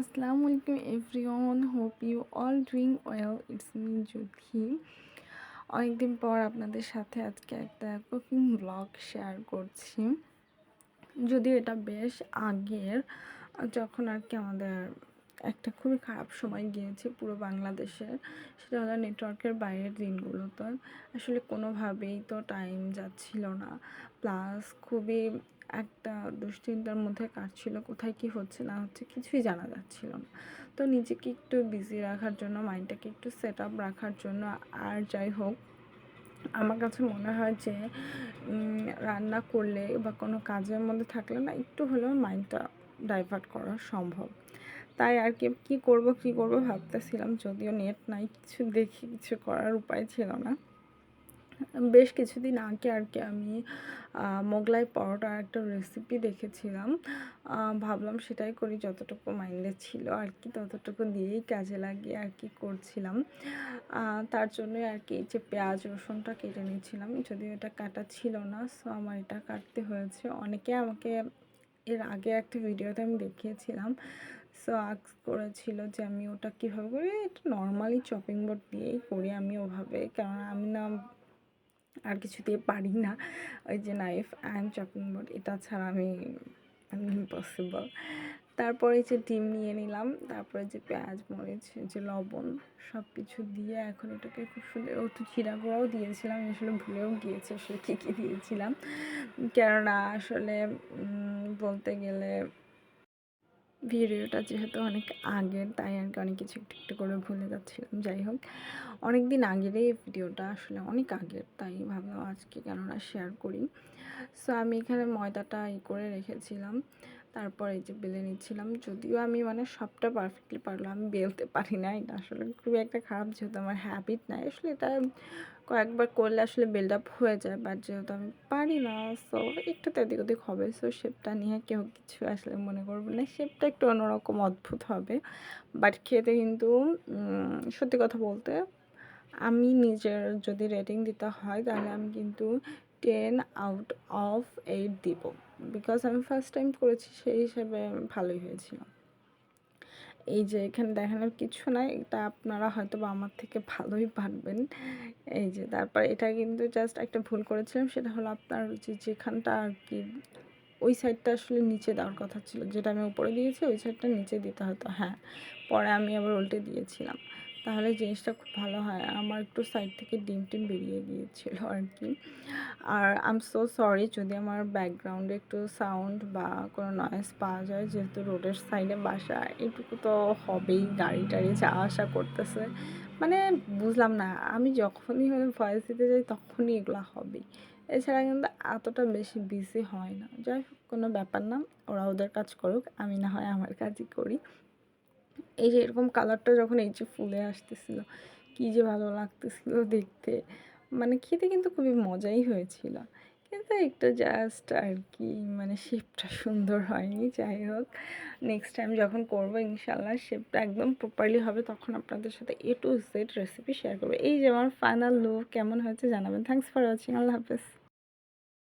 আসসালামু আলাইকুম everyone, hope you all doing well, it's me Jyoti. অনেকদিন পর আপনাদের সাথে আজকে একটা কুকিং ব্লগ শেয়ার করছি। যদিও এটা বেশ আগের, যখন আর কি আমাদের একটা খুবই খারাপ সময় গিয়েছে পুরো বাংলাদেশের। সেটা হলো নেটওয়ার্কের বাইরের দিনগুলোতে। আসলে কোনোভাবেই তো টাইম যাচ্ছিল না। প্লাস খুবই একটা দুশ্চিন্তার মধ্যে কাটছিল, কোথায় কি হচ্ছে না হচ্ছে কিছুই জানা যাচ্ছিল না। তো নিজেকে একটু বিজি রাখার জন্য মাইন্ডটাকে একটু সেট আপ রাখার জন্য আর যাই হোক, আমার কাছে মনে হয় যে রান্না করলে বা কোনো কাজের মধ্যে থাকলে না একটু হলেও মাইন্ডটা ডাইভার্ট করা সম্ভব। তাই আর কি, কী করব কী করব ভাবতেছিলাম, যদিও নেট নাই, কিছু দেখি, কিছু করার উপায় ছিল না। বেশ কিছুদিন আগে আর কি আমি মোগলাই পরোটার একটা রেসিপি দেখেছিলাম। ভাবলাম সেটাই করি, যতটুকু মাইন্ডে ছিল আর কি, ততটুকু দিয়েই কাজে লাগিয়ে আর কি করছিলাম। তার জন্যই আর কি যে পেঁয়াজ, রসুনটা কেটে নিয়েছিলাম, যদিও এটা কাটা ছিল না সো আমার এটা কাটতে হয়েছে। অনেকে আমাকে এর আগে একটা ভিডিওতে আমি দেখিয়েছিলাম সো আক্স করেছিল যে আমি ওটা কীভাবে করি? এটা নর্মালি চপিং বোর্ড দিয়েই করি আমি ওভাবে। কারণ আমি না, আর কিছু দিয়ে পারি না। ওই যে নাইফ অ্যান্ড চপিং বোর্ড এটা ছাড়া আমি ইম্পসিবল তারপরে যে ডিম নিয়ে নিলাম, তারপরে যে পেঁয়াজ, মরিচ, যে লবণ সব কিছু দিয়ে এখন এটাকে খুব সুন্দর একটু জিরা গুঁড়াও দিয়েছিলাম আসলে ভুলেও গিয়েছে আসলে কী কী দিয়েছিলাম। কেননা আসলে বলতে গেলে ভিডিওটা যেহেতু অনেক আগের, তাই আর কি অনেক কিছু একটু একটু করে ভুলে যাচ্ছিলাম। যাই হোক অনেক দিন আগের এই ভিডিওটা, আসলে অনেক আগের, তাই ভাবলাম আজকে কেননা শেয়ার করি। সো আমি এখানে ময়দাটা ই করে রেখেছিলাম। তারপর এই যে বেলে নিচ্ছিলাম। যদিও আমি মানে সবটা পারফেক্টলি পারলাম, আমি বেলতে পারি না এটা আসলে খুবই একটা খারাপ যেহেতু আমার হ্যাবিট নাই। আসলে এটা কয়েকবার করলে আসলে বিল্ড আপ হয়ে যায় বাট যেহেতু আমি পারি না সো একটু এদিক ওদিক হবে। সো শেপটা নিয়ে কেউ কিছু আসলে মনে করবে না। শেপটা একটু অন্যরকম অদ্ভুত হবে। বাট খেতে কিন্তু সত্যি কথা বলতে, আমি নিজের যদি রেটিং দিতে হয়, তাহলে আমি কিন্তু টেন আউট অফ এইট দিব। বিকজ আমি ফার্স্ট টাইম করেছি, সেই হিসাবে ভালোই হয়েছিল। এই যে এখানে দেখানোর কিছু নাই, এটা আপনারা হয়তো বা আমার থেকে ভালোই পারবেন। এই যে তারপর এটা কিন্তু জাস্ট একটা ভুল করেছিলাম, সেটা হলো আপনার যে যেখানটা আর কি, ওই সাইডটা আসলে নিচে দেওয়ার কথা ছিল। যেটা আমি উপরে দিয়েছি, ওই সাইডটা নিচে দিতে হতো। হ্যাঁ পরে আমি আবার উল্টে দিয়েছিলাম। তাহলে জিনিসটা খুব ভালো হয়। আমার একটু সাইড থেকে ডিম টিম বেরিয়ে গিয়েছিল আর কি আর আম সো সরি যদি আমার ব্যাকগ্রাউন্ডে একটু সাউন্ড বা কোনো নয়েস পাওয়া যায়, যেহেতু রোডের সাইডে বাসা, এটুকু তো হবেই গাড়ি টাড়ি যাওয়া আসা করতেছে। মানে বুঝলাম না, আমি যখনই মানে ভয়েস দিতে যাই তখনই এগুলো হবেই। এছাড়া কিন্তু এতটা বেশি বিজি হয় না। যাই হোক, কোনো ব্যাপার না, ওরা ওদের কাজ করুক, আমি না হয় আমার কাজই করি। এই যে এরকম কালারটা যখন এই যে ফুলে আসতেছিল, কী যে ভালো লাগতেছিল দেখতে। মানে খেতে কিন্তু খুবই মজাই হয়েছিল। কিন্তু একটু জাস্ট আর কি মানে শেপটা সুন্দর হয়নি, যাই হোক। নেক্সট টাইম যখন করব ইনশাল্লাহ শেপটা একদম প্রপারলি হবে, তখন আপনাদের সাথে A to Z recipe share করব। এই যে আমার ফাইনাল লুক কেমন হয়েছে জানাবেন। থ্যাংকস ফর ওয়াচিং আল্লাহ হাফেজ।